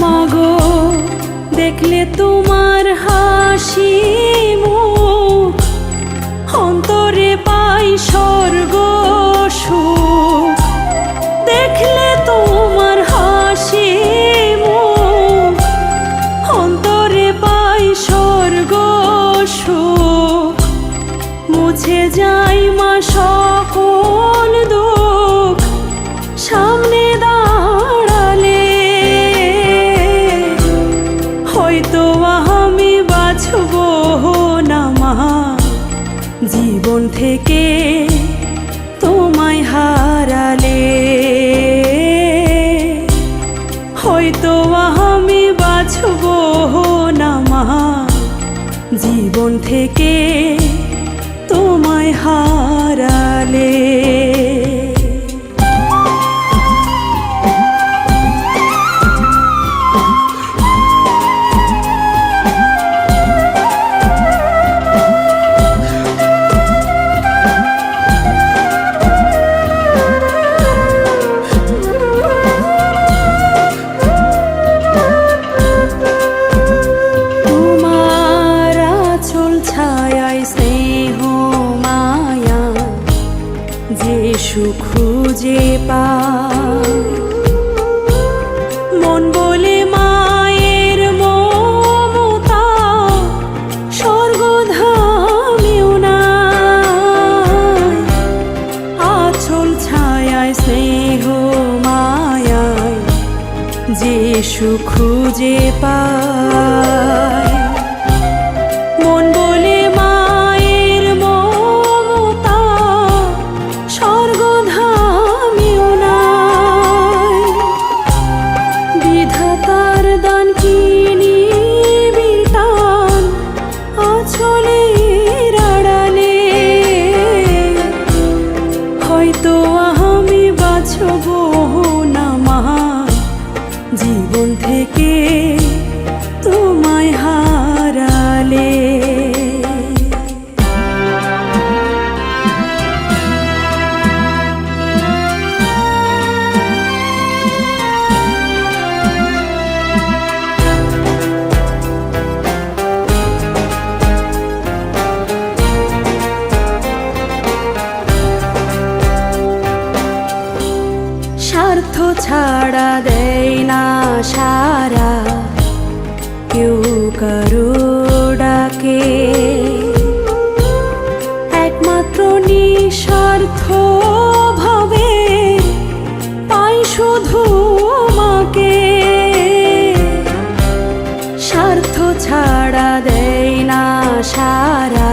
মাগো, দেখলে তোমার হাসি মুখ। অন্তরে পাই স্বর্গ সুখ। দেখলে তোমার হাসি মুখ। অন্তরে পাই স্বর্গ সুখ। মুছে যাই মা সকল জীবন থেকে তোমায় হারালে। হয়তো আমি বাঁচব না মা। জীবন থেকে তোমায় হারালে। যে সুখ খুঁজে পা মন বলে মায়ের মমতা, স্বর্গধামেও নাই। আঁচল ছায়ায় স্নেহ মায়ায় যে সুখ খুঁজে পায়। হয়তো আমি বাঁচব না মা। জীবন থেকে তোমায় হারালে। ছাড়া দেয় না সারা। কেউ কারও ডাকে। একমাত্র নিঃস্বার্থ ভাবে পাই শুধু মাকে স্বার্থ ছাড়া দেয় না সারা।